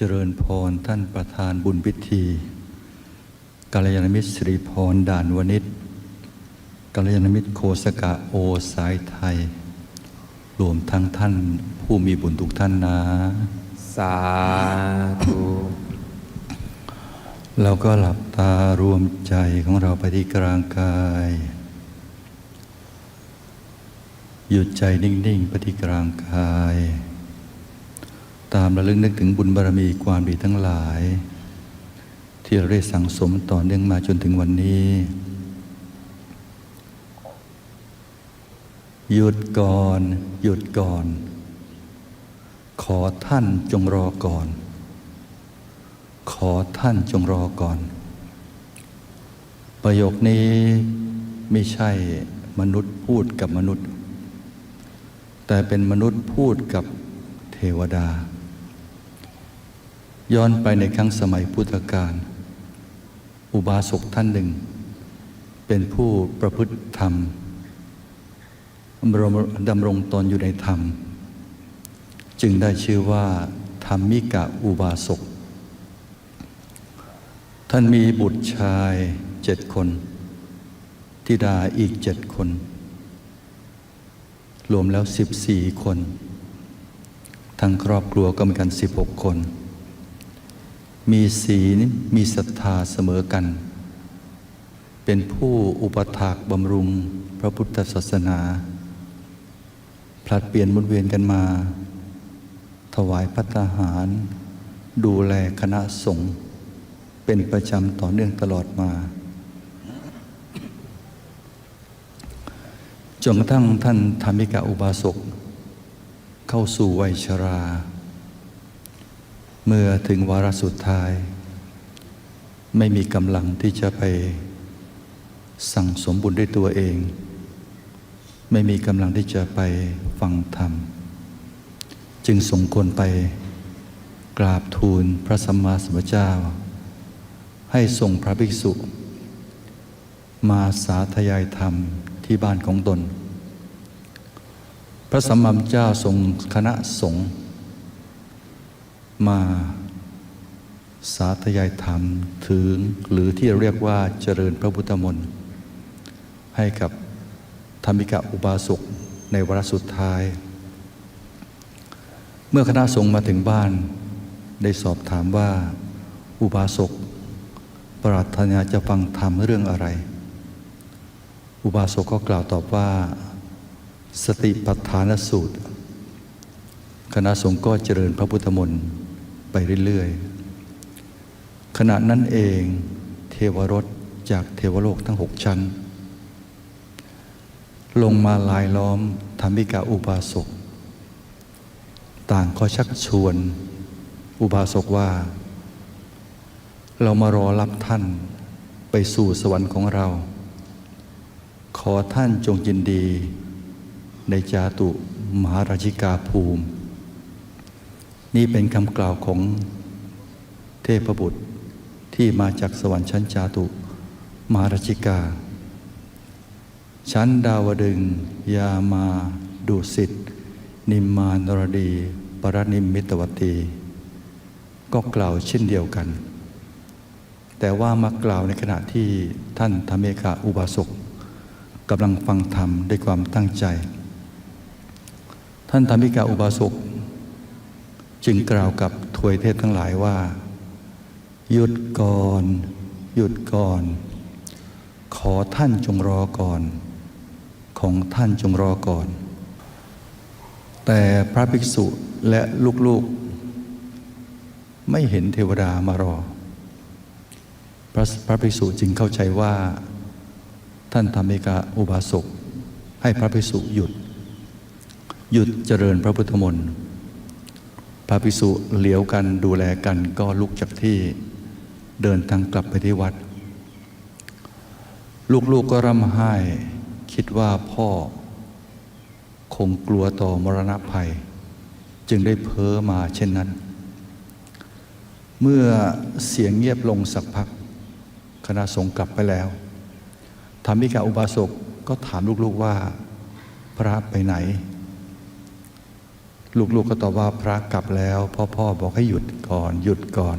เจริญพรท่านประธานบุญพิธีกัลยาณมิตรสิริพรด่านวณิชกัลยาณมิตรโคสกะโอสายไทย รวมทั้งท่านผู้มีบุญทุกท่านนะ สาธุเราก็หลับตารวมใจของเราไปที่กลางกาย หยุดใจนิ่งๆไปที่กลางกาย ตามระลึกนึกถึงบุญบารมีความดีทั้งหลาย ที่เราได้สั่งสมต่อเนื่องมาจนถึงวันนี้ หยุดก่อน หยุดก่อน ขอท่านจงรอก่อน ขอท่านจงรอก่อน ประโยคนี้ไม่ใช่มนุษย์พูดกับมนุษย์ แต่เป็นมนุษย์พูดกับเทวดา ย้อนไปในครั้งสมัยพุทธกาลอุบาสกท่านหนึ่ง เป็นผู้ประพฤติธรรมดำรงตนอยู่ในธรรม จึงได้ชื่อว่า ธรรมิกะอุบาสก ท่านมีบุตรชายเจ็ดคนธิดาอีกเจ็ดคน รวมแล้วสิบสี่คน ทั้งครอบครัวก็มีกันสิบหกคน มีศีลมีศรัทธาเสมอกัน เป็นผู้อุปถากบำรุงพระพุทธศาสนา ผลัดเปลี่ยนมุนเวียนกันมา ถวายพัตาหาร ดูแลคณะสงฆ์เป็นประจำต่อเนื่องตลอดมาจนกระทั่งท่านธรรมิกาอุบาสกเข้าสู่วัยชรา เมื่อถึงวาระสุดท้าย ไม่มีกำลังที่จะไป สั่งสมบุญด้วยตัวเอง ไม่มีกำลังที่จะไปฟังธรรม จึงส่งคนไปกราบทูลพระสัมมาสัมพุทธเจ้า ให้ส่งพระภิกษุ มาสาธยายธรรมที่บ้านของตน พระสัมมาสัมพุทธเจ้าทรงคณะสงฆ์ มาสาธยายธรรมถึงหรือที่เรียกว่าเจริญพระพุทธมนต์ให้กับธรรมิกะอุบาสกในวาระสุดท้าย เมื่อคณะสงฆ์มาถึงบ้าน ได้สอบถามว่า อุบาสกปรารถนาจะฟังธรรมเรื่องอะไร อุบาสกก็กล่าวตอบว่า สติปัฏฐานสูตร คณะสงฆ์ก็เจริญพระพุทธมนต์ ไปเรื่อยๆ ขณะนั้นเองเทวรถจากเทวโลกทั้งหกชั้น ลงมาลายล้อมธรรมิกาอุบาสกต่างก็ชักชวนอุบาสกว่า เรามารอรับท่านไปสู่สวรรค์ของเรา ขอท่านจงยินดี ในจาตุมหาราชิกาภูมิ นี่เป็นคำกล่าวของเทพบุตรที่มาจากสวรรค์ชั้นจาตุมารชิกา ชั้นดาวดึง ยามาดุสิตนิมมานรดี ปรนิมมิตวตี ก็กล่าวเช่นเดียวกัน แต่ว่ามากล่าวในขณะที่ท่านธรรมเมกาอุบาสกกำลังฟังธรรมด้วยความตั้งใจ ท่านธรรมิกาอุบาสก จึงกล่าวกับถวยเทพทั้งหลายว่า หยุดก่อน หยุดก่อน ขอท่านจงรอก่อน ของท่านจงรอก่อน แต่พระภิกษุและลูกๆ ไม่เห็นเทวดามารอ พระพระภิกษุจึงเข้าใจว่า ท่านธรรมิกาอุบาสกให้พระภิกษุหยุด หยุดเจริญพระพุทธมนต์ พระภิกษุเหลียวกันดูแลกันก็ลุกจากที่เดินทางกลับไปที่วัด ลูกๆกก็ร่ำไห้ คิดว่าพ่อ คงกลัวต่อมรณะภัย จึงได้เพ้อมาเช่นนั้น เมื่อเสียงเงียบลงสักพัก คณะสงฆ์กลับไปแล้วธรรมิกาอุบาสกก็ถามลูกๆว่า พระไปไหน ลูกๆก็ตอบว่าพระกลับแล้วพ่อพ่อบอกให้หยุดก่อนหยุดก่อน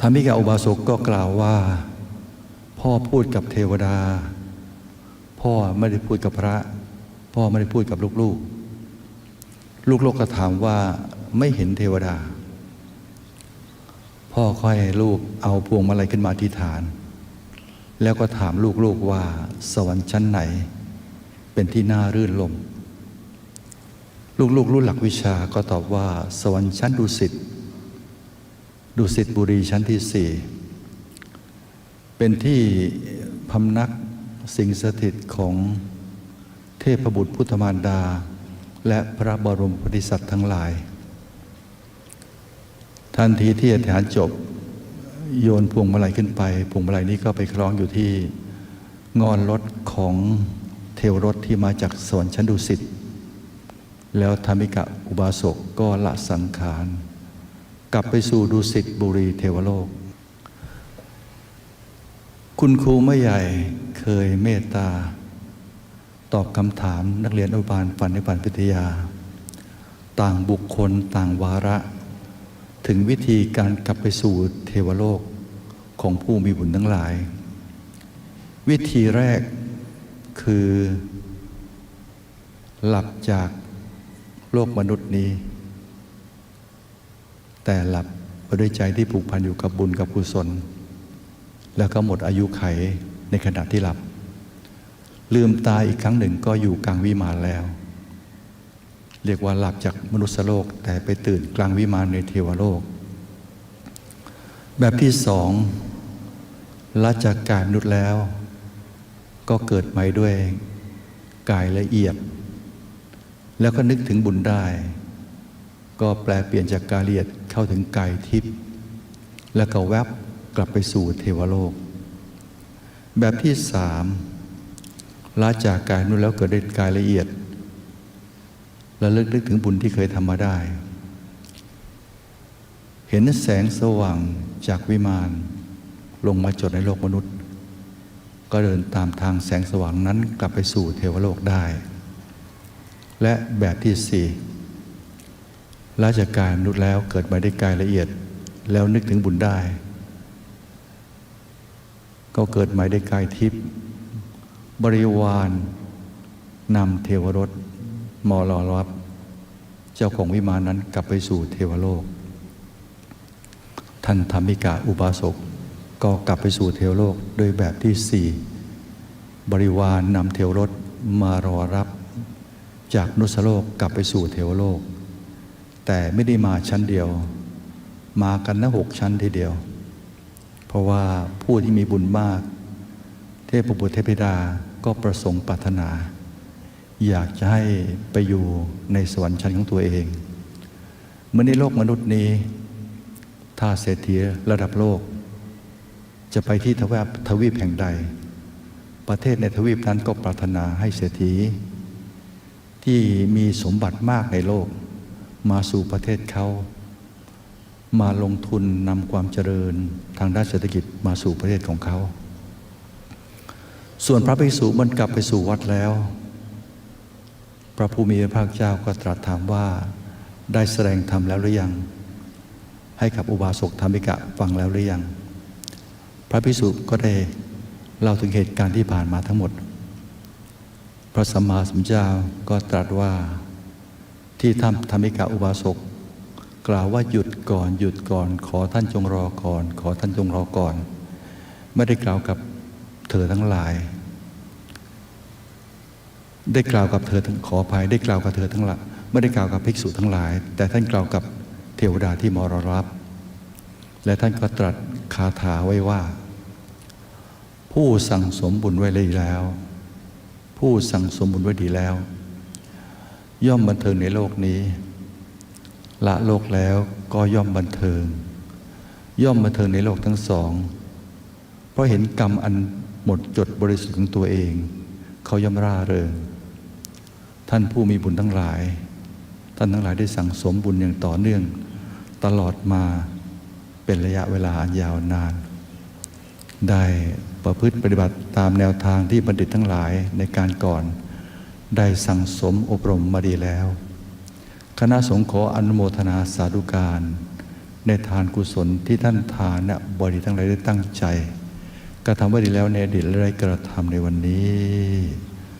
ธรรมิกาอุบาสกก็กล่าวว่า พ่อพูดกับเทวดา พ่อไม่ได้พูดกับพระ พ่อไม่ได้พูดกับลูกๆ ลูกๆก็ถามว่าไม่เห็นเทวดา พ่อค่อยให้ลูกเอาพวงมาลัยขึ้นมาอธิษฐาน แล้วก็ถามลูกๆว่าสวรรค์ชั้นไหน เป็นที่น่ารื่นลม ลูกๆรุ่นหลักวิชาก็ตอบว่า สวรรค์ชั้นดุสิตดุสิตบุรีชั้นที่สี่เป็นที่พำนักสิ่งสถิตของเทพบุตรพุทธมารดา และพระบรมโพธิสัตว์ทั้งหลาย ทันทีที่อธิษฐานจบโยนพวงมาลัยขึ้นไป พวงมาลัยนี้ก็ไปคล้องอยู่ที่งอนรถของเทวรถที่มาจากสวรรค์ชั้นดุสิต แล้วธรรมิกะอุบาสกก็ละสังขาร กลับไปสู่ดุสิตบุรีเทวโลก คุณครูไม่ใหญ่เคยเมตตา ตอบคำถามนักเรียนอนุบาลฝันในฝันพิทยา ต่างบุคคลต่างวาระ ถึงวิธีการกลับไปสู่เทวโลกของผู้มีบุญทั้งหลาย วิธีแรกคือหลับจาก โลกมนุษย์นี้ แต่หลับไปด้วยใจที่ผูกพันอยู่กับบุญกับกุศล แล้วก็หมดอายุไขในขณะที่หลับ ลืมตาอีกครั้งหนึ่งก็อยู่กลางวิมานแล้ว เรียกว่าหลับจากมนุษยโลกแต่ไปตื่นกลางวิมานในเทวโลก แบบที่สองละจากกายมนุษย์แล้ว ก็เกิดใหม่ด้วยกายละเอียด แล้วก็นึกถึงบุญได้ ก็แปลเปลี่ยนจากกายละเอียดเข้าถึงกายทิพย์แล้วก็แวบกลับไปสู่เทวโลก แบบที่สามละจากกายนุษย์แล้วเกิดได้กายละเอียด และเลิกนึกถึงบุญที่เคยทำมาได้ เห็นแสงสว่างจากวิมานลงมาจดในโลกมนุษย์ ก็เดินตามทางแสงสว่างนั้นกลับไปสู่เทวโลกได้ และแบบที่สี่ราชการมนุษย์แล้วเกิดมาได้กายละเอียด แล้วนึกถึงบุญได้ ก็เกิดใหม่ได้กายทิพย์บริวารนำเทวรถมอลอรับ เจ้าของวิมานนั้นกลับไปสู่เทวโลก ท่านธรรมิกาอุบาสกก็กลับไปสู่เทวโลกโดยแบบที่สี่บริวารนำเทวรถมารอรับ จากนุสโลกกลับไปสู่เทวโลก แต่ไม่ได้มาชั้นเดียว มากันนะหกชั้นทีเดียว เพราะว่าผู้ที่มีบุญมาก เทพบุตรเทพธิดาก็ประสงค์ปรารถนา อยากจะให้ไปอยู่ในสวรรค์ชั้นของตัวเองเมื่อในโลกมนุษย์นี้ ถ้าเศรษฐีระดับโลก จะไปที่ทวีปทวีปแห่งใด ประเทศในทวีปนั้นก็ปรารถนาให้เศรษฐี ที่มีสมบัติมากในโลก มาสู่ประเทศเขามาลงทุนนำความเจริญทางด้านเศรษฐกิจมาสู่ประเทศของเขา ส่วนพระภิกษุมันกลับไปสู่วัดแล้ว พระผู้มีพระภาคเจ้าก็ตรัสถามว่าได้แสดงธรรมแล้วหรือยัง ให้กับอุบาสกธรรมิกะฟังแล้วหรือยัง พระภิกษุก็ได้เล่าถึงเหตุการณ์ที่ผ่านมาทั้งหมด พระสัมมาสัมพุทธเจ้าก็ตรัสว่าที่ท่านธรรมิกะอุบาสกกล่าวว่าหยุดก่อนหยุดก่อน ขอท่านจงรอก่อน ขอท่านจงรอก่อน ไม่ได้กล่าวกับเธอทั้งหลาย ได้กล่าวกับเธอทั้งขออภัยได้กล่าวกับเธอทั้งหลายไม่ได้กล่าวกับภิกษุทั้งหลาย แต่ท่านกล่าวกับเทวดาที่มรรับ และท่านก็ตรัสคาถาไว้ว่า ผู้สั่งสมบุญไว้ดีแล้ว ผู้สั่งสมบุญไว้ดีแล้ว ย่อมบันเทิงในโลกนี้ ละโลกแล้วก็ย่อมบันเทิง ย่อมบันเทิงในโลกทั้งสอง เพราะเห็นกรรมอันหมดจดบริสุทธิ์ของตัวเอง เขาย่อมร่าเริง ท่านผู้มีบุญทั้งหลาย ท่านทั้งหลายได้สั่งสมบุญอย่างต่อเนื่อง ตลอดมาเป็นระยะเวลาอันยาวนาน ได้ ประพฤติปฏิบัติตามแนวทางที่บัณฑิตทั้งหลายในการก่อน ได้สั่งสมอบรมมาดีแล้ว คณะสงฆ์ขออนุโมทนาสาธุการ ในทานกุศลที่ท่านทานนะบริทั้งหลายได้ตั้งใจกระทำไว้ดีแล้วในอดีตและได้กระทำในวันนี้